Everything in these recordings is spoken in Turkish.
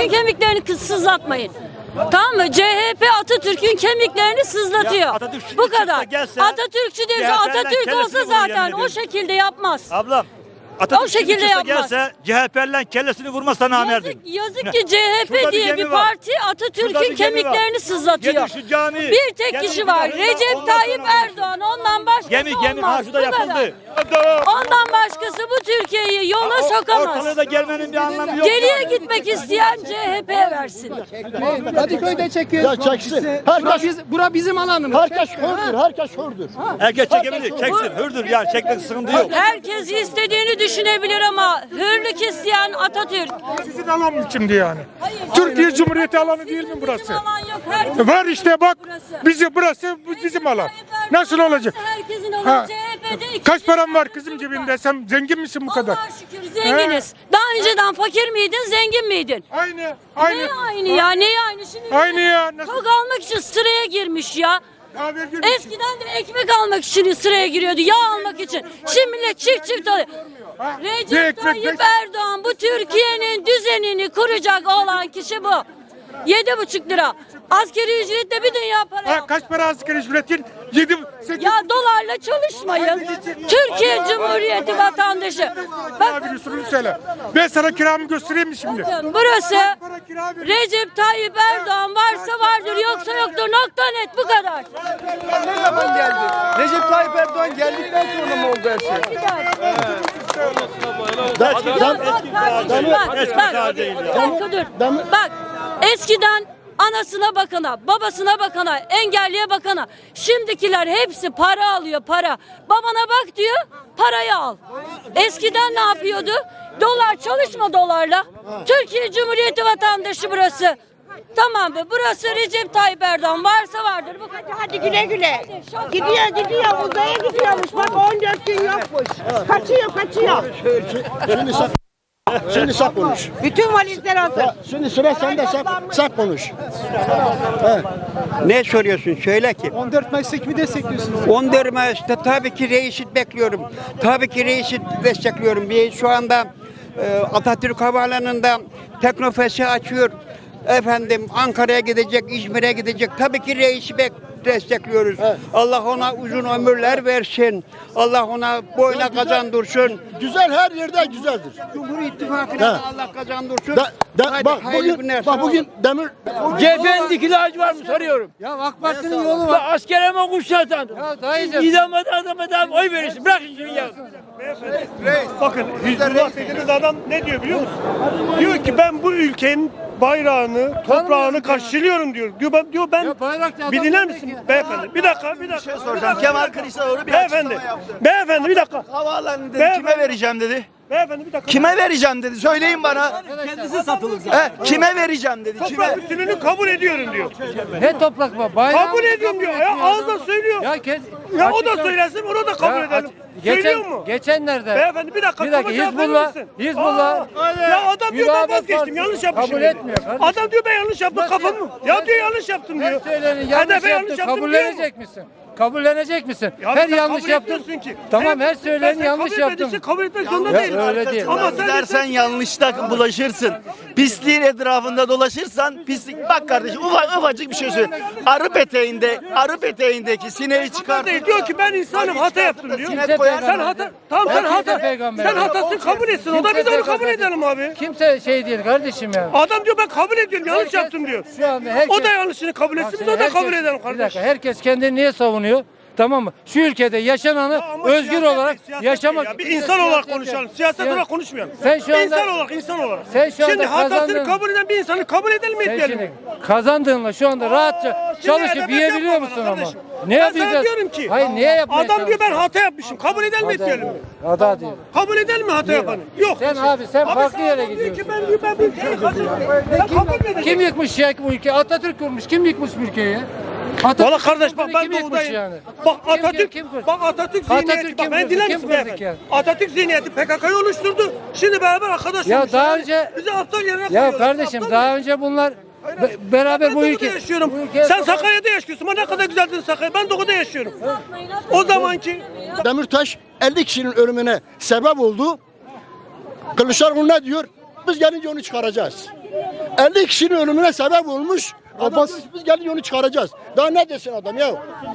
Atatürk'ün kemiklerini sızlatmayın. Tamam mı? CHP Atatürk'ün kemiklerini sızlatıyor. Ya Atatürk şimdi Bu çıksa kadar. gelse, Atatürkçü değil. CHP'den Atatürk olsa zaten yemin o ediyorum. şekilde yapmaz. Ablam Atatürk O şekilde yapmaz. gelse CHP'liler kellesini vurmasa Yazık, namerdim. yazık Ne? ki Şurada CHP bir diye gemi bir var. parti Şurada Atatürk'ün bir gemi var. kemiklerini sızlatıyor. Şu camiyi. Bir tek Gelin kişi bir var. Recep Tayyip Erdoğan. Ondan başkası Gemi gemi olmaz. kadar. yapıldı. Ondan başkası bu Türkiye'yi yola O- sokamaz. Ortalığı da gelmenin bir anlamı yok. Geriye yani. gitmek isteyen CHP'ye versin. Kadıköy'de çekiyoruz. Ya çeksin. Herkes, biz, bura bizim alanımız. herkes hördür, herkes hördür. Herkes çekebilir. Çeksin. Hürdür yani çekmek sıkıntı yok. Herkes istediğini düşünebilir ama hürlük isteyen Atatürk. Sizin alan mı şimdi yani? Türkiye Cumhuriyeti alanı değil mi burası? Alan yok. Herkesin Var işte bak burası. bizi burası bu bizim alan. Nasıl olacak? Herkesin iki Kaç param var kızım var. Sen zengin misin bu kadar? Allah'a şükür zenginiz. Daha önceden fakir miydin, zengin miydin? Aynı, aynı. Ne aynı ya? Ne aynı? Şimdi Aynı ya, nasıl- Tok almak için sıraya girmiş ya. Eskiden de ekmek almak için sıraya giriyordu. Yağ almak için. Şimdi millet çift çift alıyor. Recep Tayyip Erdoğan bu Türkiye'nin düzenini kuracak olan kişi bu. Yedi buçuk lira. Askeri ücretle bir dünya para Ha, kaç para asgari ücretin? 7 8 Ya dolarla çalışmayın. Türkiye Cumhuriyeti vatandaşı. Bak abi usulünü söyle. Ben sana kiramı göstereyim mi şimdi? bakın burası. Recep Tayyip Erdoğan varsa vardır yoksa yoktur. Nokta net bu kadar. Ne zaman geldi? Recep Tayyip Erdoğan geldikten sonra mı oldu her şey? Bir dakika dur. Bak, eskiden anasına bakana, babasına bakana, engelliye bakana. Şimdikiler hepsi para alıyor para. Babana bak diyor, parayı al. Eskiden ne yapıyordu? Dolar çalışma dolarla. Türkiye Cumhuriyeti vatandaşı burası. Tamam mı? Burası Recep Tayyip Erdoğan. Varsa vardır. Bu kadar. Hadi güle güle. Gidiyor gidiyor uzaya gidiyormuş. Bak 14 gün yokmuş. Kaçıyor kaçıyor. Şimdi sen, şimdi sen konuş. Bütün valizler hazır. Şimdi sıra sende sen, sen konuş. Ne soruyorsun söyle ki. 14 Mayıs'taki mi destekliyorsunuz? 14 Mayıs'ta tabii ki reisi bekliyorum. Tabii ki reisi destekliyorum. Bir şu anda e, Atatürk Havaalanı'nda Teknofest'i açıyor. Efendim Ankara'ya gidecek, İzmir'e gidecek. Tabii ki reisi bek destekliyoruz. Allah ona uzun ömürler versin. Allah ona boyuna güzel. kazandırsın. Güzel her yerde güzeldir. Cumhur İttifakı'na da. Allah kazandırsın. Da, da, Hadi, bak bugün, günler, bak bugün demir CHP'nin dikili ağacı var mı soruyorum. Ya AK Parti'nin yolu var. askere mi kuşatan? Ya dayıcım. İdamada adama da oy verirsin. Bırakın şunu ya. Bakın Hizbullah dediğiniz adam ne diyor biliyor musun? Diyor ki ben bu ülkenin bayrağını, toprağını karşılıyorum diyor. Diyor ben, diyor ben Ya bir dinler misin ya. beyefendi? Bir dakika, bir dakika. Bir soracağım. dakika, Kemal. Kılıçdaroğlu bir Beyefendi, açıklama yaptı. beyefendi bir dakika. Havaalanı dedi. Beyefendi. Kime vereceğim dedi. Beyefendi bir dakika. Kime vereceğim dedi. Söyleyin bana. Kendisi satılık. He, kime vereceğim dedi. Toprak Kime? bütününü kabul ediyorum diyor. Ne toprak var? Bayrağı Kabul ediyorum diyor. Ya ağızla söylüyor. Ya, kes, Ya o da açıkla- söylesin, onu da kabul Ya edelim. aç- Söylüyor geçen, mu? Geçenlerde. Beyefendi bir dakika. Bir dakika, cevap verir Hizbullah- misin? Hizbullah- Aa, Ya adam diyor ben vazgeçtim. Yanlış yapmışım. kabul diyor. etmiyor kardeşim. Adam diyor ben yanlış yaptım Nasıl kafam mı? Ya Her- diyor yanlış yaptım Her diyor. söyleni Hadi yanlış ben yaptın. diyor mu? Kabullenecek misin? Kabullenecek misin? Ya her sen yanlış kabul yaptın. etmiyorsun ki. Tamam her Sen- söyleni sen yanlış kabul etmediyse kabul etmek zorunda Ya değil. öyle değil. Ama sen Gidersen yanlışta bulaşırsın. Pisliğin etrafında dolaşırsan pislik. Bak kardeşim ufak, ufacık bir şey söyleyeyim. Arı peteğinde, arı peteğindeki sineği çıkar. değil. Diyor ki ben insanım hata yaptım diyor. Sinek koyar. Sen hata tamam sen Kimse hata peygamber sen hatasını kabul etsin. O da biz onu kabul edelim abi. Kimse şey değil kardeşim ya. Adam diyor ben kabul ediyorum yanlış Herkes- yaptım diyor. Şu anda herkes, O da yanlışını kabul etsin biz o da kabul edelim Bir kardeş. dakika herkes kendini niye savunuyor? Tamam mı? Şu ülkede yaşananı Ama özgür olarak değil, yaşamak ya. Bir insan olarak konuşalım. Siyaset Ya- olarak konuşmayalım. Sen şu anda- insan olarak insan olarak. Sen şu anda Şimdi hatasını kazandın. kabul eden bir insanı kabul edelim mi Sen etmeyelim mi? kazandığınla şu anda rahatça Şimdi çalışıp yiyebiliyor musun ama? kardeşim. Ne ben yapacağız? sana diyorum ki. Hayır niye yapmaya Adam diyor ben hata yapmışım. Kabul edelim mi etmeyelim mi? Hata diyor. Kabul edelim mi hata yapanı? Yok. Sen abi sen Abi farklı sen yere adam diyor ki gidiyorsun. ben diyor ben bu ülkeyi. Sen edeceksin? Kim yıkmış ya bu ülkeyi? Atatürk kurmuş. Kim yıkmış bu ülkeyi ya? Atatürk Valla kardeş bak kim ben doğudayım. yani? Bak Kim- Atatürk, kim kurdu? bak Atatürk Atatürk zihniyeti, kim bak ben dinler Kim misin beyefendi? yani? Atatürk zihniyeti PKK'yı oluşturdu. Şimdi beraber arkadaş Ya daha Yani önce- Bizi aptal yerine Ya koyuyorlar. kardeşim Aptal daha önce bunlar be- beraber bu ülke yaşıyorum. bu ülkeye Sen Sakarya'da yaşıyorsun. Ama ne kadar güzeldin Sakarya. Ben doğuda yaşıyorum. O zamanki Demirtaş 50 kişinin ölümüne sebep oldu. Kılıçdaroğlu ne diyor? Biz gelince onu çıkaracağız. 50 kişinin ölümüne sebep olmuş. Ki, biz geldik onu çıkaracağız. Daha ne desin adam ya?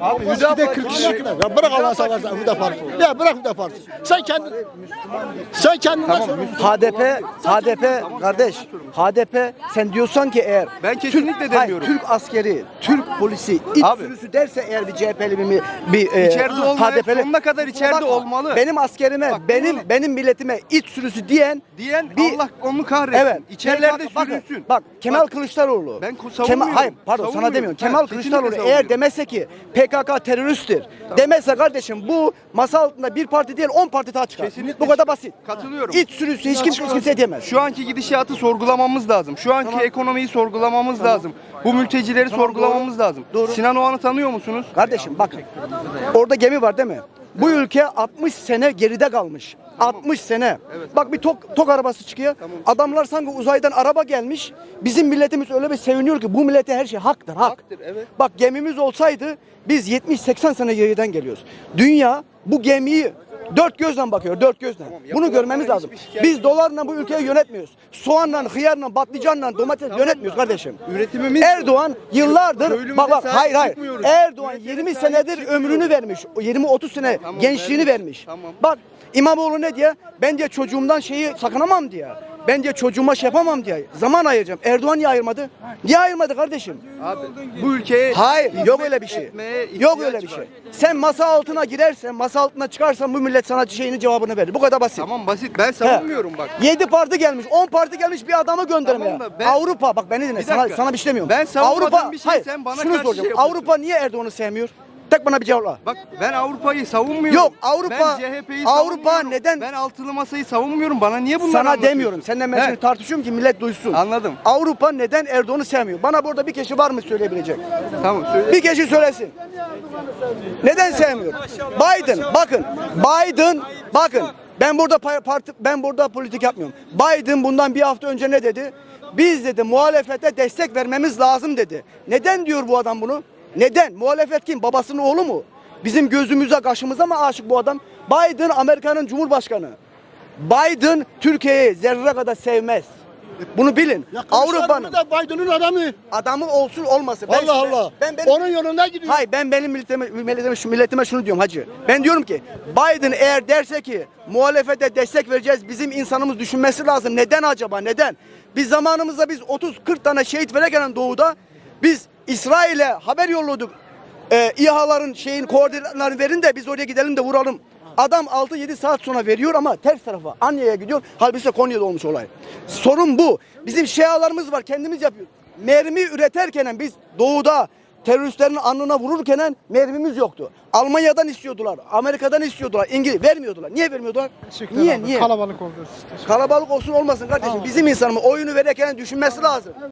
Abi Hüdapar'da 40 kişi. Ya bırak Allah'ını seversen Hüdapar. Ya bırak Hüdapar. Sen kendin sen kendine Tamam, söyle. HDP, HDP kardeş, HDP sen diyorsan ki eğer Ben kesinlikle Türk, demiyorum. Hayır, Türk askeri, Türk polisi iç Abi. sürüsü derse eğer bir CHP'li bir, bir e, İçeride olmaya, HDP'li sonuna kadar içeride olmalı. Benim askerime, Bak, benim bunu- benim milletime iç sürüsü diyen Diyen bir- Allah onu kahretsin. Evet. İçerilerde Bak- sürünsün. Bak Kemal Kılıçdaroğlu. Ben ku- Kemal, savunmuyorum. hayır pardon sana Savunmuyorum. demiyorum. Kemal kesinlikle Kılıçdaroğlu eğer demese ki PKK teröristtir. Demese kardeşim bu masa altında bir parti değil 10 parti daha çıkar. Kesinlikle Bu kadar basit. Katılıyorum. İç sürüsü hiç kimse hiç kimse diyemez. Şu anki gidişatı sorgulamamız lazım. Şu anki ekonomiyi sorgulamamız lazım. Bu mültecileri sorgulamamız lazım. Doğru. Sinan Oğan'ı tanıyor musunuz? Kardeşim bakın. Orada gemi var değil mi? Bu ülke 60 sene geride kalmış. 60 sene. Bak bir tok, tok arabası çıkıyor. Adamlar sanki uzaydan araba gelmiş. Bizim milletimiz öyle bir seviniyor ki bu millete her şey haktır, hak. Haktır, evet. Bak gemimiz olsaydı biz 70-80 sene geriden geliyoruz. Dünya bu gemiyi dört gözle bakıyor, dört gözle. Bunu yapılanlara görmemiz lazım. Biz dolarla bu ülkeyi yönetmiyoruz. Soğanla, hıyarla, patlıcanla, domates yönetmiyoruz kardeşim. Üretimimiz Erdoğan yıllardır bak bak hayır hayır. çıkmıyoruz. Erdoğan Üretime 20 sahip senedir çıkmıyoruz. ömrünü vermiş. 20-30 sene Tamam, gençliğini vermiş. vermiş. Tamam. Bak İmamoğlu ne diye? Ben diye çocuğumdan şeyi sakınamam diye. Ben diye çocuğuma şey yapamam diye. Zaman ayıracağım. Erdoğan niye ayırmadı? Niye ayırmadı kardeşim? Abi bu ülkeye Hayır yok öyle bir şey. Yok öyle bir var. şey. Sen masa altına girersen, masa altına çıkarsan bu millet sana şeyini cevabını verir. Bu kadar basit. Tamam basit. Ben savunmuyorum bak. 7 parti gelmiş, 10 parti gelmiş bir adamı göndermeye. Tamam ben- Avrupa bak beni dinle. Sana, sana bir şey demiyorum. Ben savunmadığım Avrupa, bir şey hayır, sen bana şunu karşı soracağım. şey. Avrupa niye Erdoğan'ı sevmiyor? Tek bana bir cevapla. Bak ben Avrupa'yı savunmuyorum. Yok, Avrupa- ben CHP'yi Avrupa neden- Ben altılı masayı savunmuyorum. Bana niye bunları Sana demiyorum. Seninle ben şimdi tartışıyorum ki millet duysun. Anladım. Avrupa neden Erdoğan'ı sevmiyor? Bana burada bir kişi var mı söyleyebilecek? Tamam söyle. Bir kişi söylesin. Neden sevmiyor? Biden bakın. Biden bakın. Ben burada pa- parti ben burada politik yapmıyorum. Biden bundan bir hafta önce ne dedi? Biz dedi muhalefete destek vermemiz lazım dedi. Neden diyor bu adam bunu? Neden? Muhalefet kim? Babasının oğlu mu? Bizim gözümüze, kaşımıza mı aşık bu adam? Biden Amerika'nın Cumhurbaşkanı. Biden Türkiye'yi zerre kadar sevmez. Bunu bilin. Avrupa'nın da Biden'ın adamı. adamı olsun olmasın. Ben Allah şimdi- Allah. Ben benim Onun yolunda gidiyor. Hayır ben benim milletime, milletime, şu milletime şunu diyorum hacı. Ben diyorum ki Biden eğer derse ki muhalefete destek vereceğiz bizim insanımız düşünmesi lazım. Neden acaba neden? Biz zamanımızda biz 30-40 tane şehit verirken doğuda biz İsrail'e haber yolladık. Ee, İHA'ların şeyin koordinatlarını verin de biz oraya gidelim de vuralım. Adam 6-7 saat sonra veriyor ama ters tarafa Anya'ya gidiyor. Halbuki Konya'da olmuş olay. Sorun bu. Bizim şealarımız var kendimiz yapıyoruz. Mermi üreterken biz doğuda teröristlerin alnına vururken mermimiz yoktu. Almanya'dan istiyordular, Amerika'dan istiyordular, İngiliz vermiyordular. Niye vermiyordular? Niye? Niye? Kalabalık oldu. Kalabalık olsun olmasın kardeşim. Bizim insanımız oyunu verirken düşünmesi lazım.